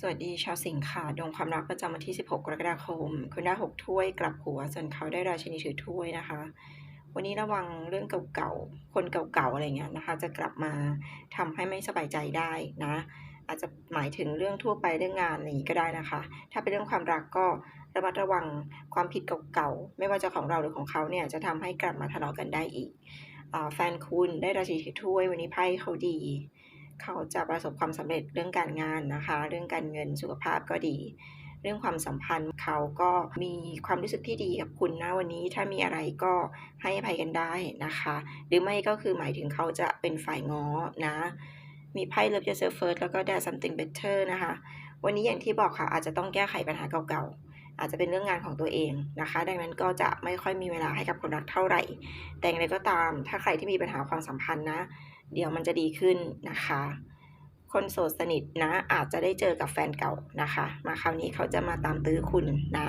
สวัสดีชาวสิงค์ค่ะดวงความรักประจำวันที่ 16 กรกฎาคม คุณได้ 6 ถ้วยกลับหัวส่วนเขาได้ราชินีถือถ้วยนะคะ วันนี้ระวังเรื่องเก่าๆ คนเก่าๆ อะไรเงี้ยนะคะ จะกลับมาทำให้ไม่สบายใจได้นะ อาจจะหมายถึงเรื่องทั่วไปเรื่องงานอะไรอย่างนี้ก็ได้นะคะ ถ้าเป็นเรื่องความรักก็ระมัดระวังความผิดเก่าๆ ไม่ว่าจะของเราหรือของเขาเนี่ยจะทำให้กลับมาทะเลาะกันได้อีกอาแฟนคุณได้ราชินีถือถ้วยวันนี้ไพ่เขาดี เขาจะประสบความสำเร็จเรื่องการงานนะคะ เรื่องการเงินสุขภาพก็ดี เรื่องความสัมพันธ์เขาก็มีความรู้สึกที่ดีกับคุณนะวันนี้ ถ้ามีอะไรก็ให้อภัยกันได้นะคะ หรือไม่ก็คือหมายถึงเขาจะเป็นฝ่ายง้อนะ มีไพ่ Love Yourself First แล้วก็ Dare Something Better นะคะ วันนี้อย่างที่บอกค่ะอาจจะต้องแก้ไขปัญหาเก่าๆ อาจจะเป็นเรื่องงานของตัวเองนะคะ ดังนั้นก็จะไม่ค่อยมีเวลาให้กับคนรักเท่าไหร่ แต่อย่างไรก็ตาม ถ้าใครที่มีปัญหาความสัมพันธ์นะ เดี๋ยวมันจะดีขึ้นนะคะ คนโสดสนิทนะ อาจจะได้เจอกับแฟนเก่านะคะ มาคราวนี้เขาจะมาตามตื้อคุณนะ